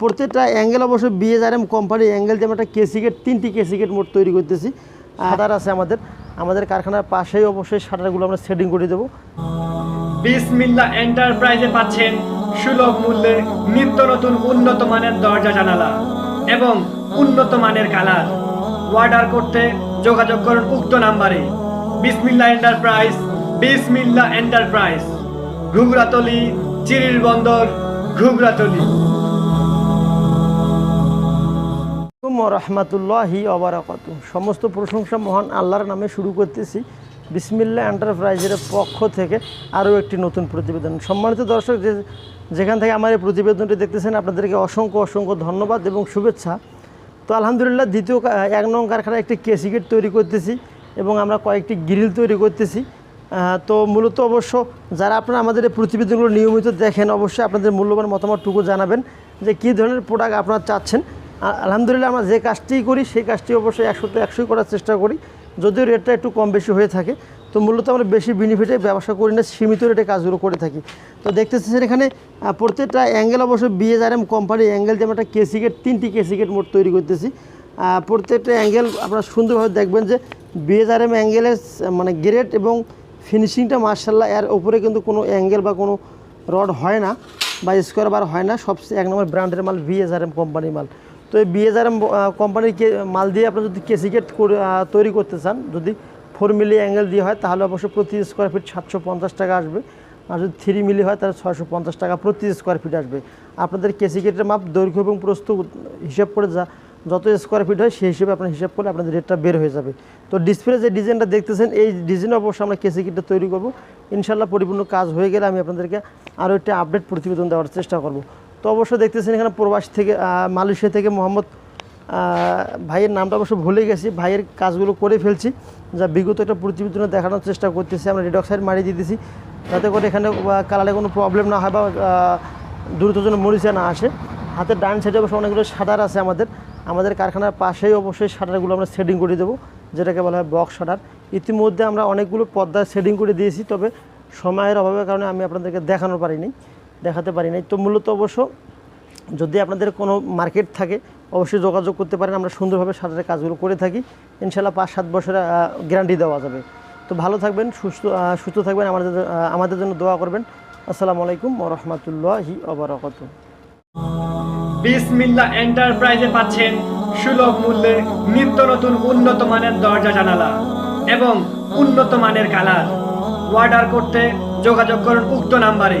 প্রত্যেকটা অ্যাঙ্গেল অবশ্য BSRM company angle দিয়ে আমরা একটা কেসিকেট তিনটি কেসিকেট মোট তৈরি করতেছি। আদার আছে আমাদের। আমাদের কারখানার পাশেই অবশ্যই শাটারগুলো আমরা সেটিং করে দেবো। বিসমিল্লা এন্টারপ্রাইজে পাচ্ছেন সুলভ মূল্যে নিত্য নতুন উন্নত মানের দরজা জানালা এবং উন্নত মানের কালার অর্ডার করতে যোগাযোগ করুন উক্ত নাম্বারে। বিসমিল্লা এন্টারপ্রাইজ বিসমিল্লা এন্টারপ্রাইজ ঘুগরাতলি চিরির বন্দর ঘুগরাতলি রহমাতুল্লাহি অবরাকাত সমস্ত প্রশংসা মহান আল্লাহর নামে শুরু করতেছি। বিসমিল্লা এন্টারপ্রাইজের পক্ষ থেকে আরও একটি নতুন প্রতিবেদন। সম্মানিত দর্শক, যে যেখান থেকে আমার এই প্রতিবেদনটি দেখতেছেন, আপনাদেরকে অসংখ্য অসংখ্য ধন্যবাদ এবং শুভেচ্ছা। তো আলহামদুলিল্লাহ, দ্বিতীয় এক নং কারখানায় একটি কেসিকেট তৈরি করতেছি এবং আমরা কয়েকটি গ্রিল তৈরি করতেছি। তো মূলত অবশ্য যারা আপনারা আমাদের এই প্রতিবেদনগুলো নিয়মিত দেখেন, অবশ্যই আপনাদের মূল্যবান মতামতটুকু জানাবেন যে কী ধরনের প্রোডাক্ট আপনারা চাচ্ছেন। আলহামদুলিল্লাহ আমরা যে কাজটি করি, সেই কাজটি অবশ্যই একশোতে একশোই করার চেষ্টা করি। যদিও রেটটা একটু কম বেশি হয়ে থাকে, তো মূলত আমরা বেশি বেনিফিটে ব্যবসা করি না, সীমিত রেটে কাজগুলো করে থাকি। তো দেখতেছেন এখানে প্রত্যেকটা অ্যাঙ্গেল অবশ্য বিএসআরএম কোম্পানির অ্যাঙ্গেল দিয়ে আমরা একটা কেসিকেট তিনটি কেসিকেট মোট তৈরি করতেছি। প্রত্যেকটা অ্যাঙ্গেল আপনারা সুন্দরভাবে দেখবেন যে বিএসআরএম অ্যাঙ্গেলের মানে গ্রেড এবং ফিনিশিংটা মার্শাল্লাহ এর ওপরে কিন্তু কোনো অ্যাঙ্গেল বা কোনো রড হয় না বা স্কোয়ার বার হয় না সবচেয়ে এক নম্বর ব্র্যান্ডের মাল বিএসআরএম কোম্পানির মাল। তো এই বিএসআরএম কোম্পানির মাল দিয়ে আপনি যদি কেসিকেট করে তৈরি করতে চান, যদি ফোর মিলি অ্যাঙ্গেল দিয়ে হয়, তাহলে অবশ্যই প্রতি স্কোয়ার ফিট সাতশো পঞ্চাশ টাকা আসবে। আর যদি থ্রি মিলি হয়, তাহলে ছয়শো পঞ্চাশ টাকা প্রতি স্কোয়ার ফিট আসবে। আপনাদের কেসি কেসিকেটের মাপ, দৈর্ঘ্য এবং প্রস্তুত হিসাব করে যা, যত স্কোয়ার ফিট হয়, সেই হিসেবে আপনার হিসাব করলে আপনাদের রেটটা বের হয়ে যাবে। তো ডিসপ্লে যে ডিজাইনটা দেখতেছেন, এই ডিজাইন অবশ্যই আমরা কেসিকেটটা তৈরি করব। ইনশাল্লাহ পরিপূর্ণ কাজ হয়ে গেলে আমি আপনাদেরকে আরও একটি আপডেট প্রতিবেদন দেওয়ার চেষ্টা করব। তো অবশ্য দেখতেছেন এখানে প্রবাস থেকে মালয়েশিয়া থেকে মোহাম্মদ ভাইয়ের নামটা অবশ্য ভুলে গেছি, ভাইয়ের কাজগুলো করে ফেলছি। যা বিগত একটা প্রতিবেদনে দেখানোর চেষ্টা করতেছি, আমরা রেডক্সাইড মারিয়ে দিতেছি। যাতে করে এখানে কালারে কোনো প্রবলেম না হয় বা দ্রুত যেন মরিচা না আসে। হাতের ডান সাইডে অবশ্য অনেকগুলো শাটার আছে আমাদের। আমাদের কারখানার পাশেই অবশ্যই শাটারগুলো আমরা সেটিং করে দেবো, যেটাকে বলা হয় বক্স শাটার ইতিমধ্যে আমরা অনেকগুলো পর্দা সেটিং করে দিয়েছি, তবে সময়ের অভাবের কারণে আমি আপনাদেরকে দেখানো পারিনি। দেখাতে পারি নাই। তো মূলত অবশ্য যদি আপনাদের কোনো মার্কেট থাকে, অবশ্যই যোগাযোগ করতে পারেন। আমরা সুন্দরভাবে সাঁতারের কাজগুলো করে থাকি। ইনশাল্লাহ পাঁচ সাত বছরের গ্যারান্টি দেওয়া যাবে। তো ভালো থাকবেন, সুস্থ সুস্থ থাকবেন। আমাদের আমাদের জন্য দোয়া করবেন। আসসালামু আলাইকুম ওরহমতুল্লাহি অবরাকাত বিসমিল্লা এন্টারপ্রাইজে পাচ্ছেন সুলভ মূল্যে নিত্য নতুন উন্নত মানের দরজা জানালা এবং উন্নত মানের কালার। অর্ডার করতে যোগাযোগ করুন উক্ত নাম্বারে।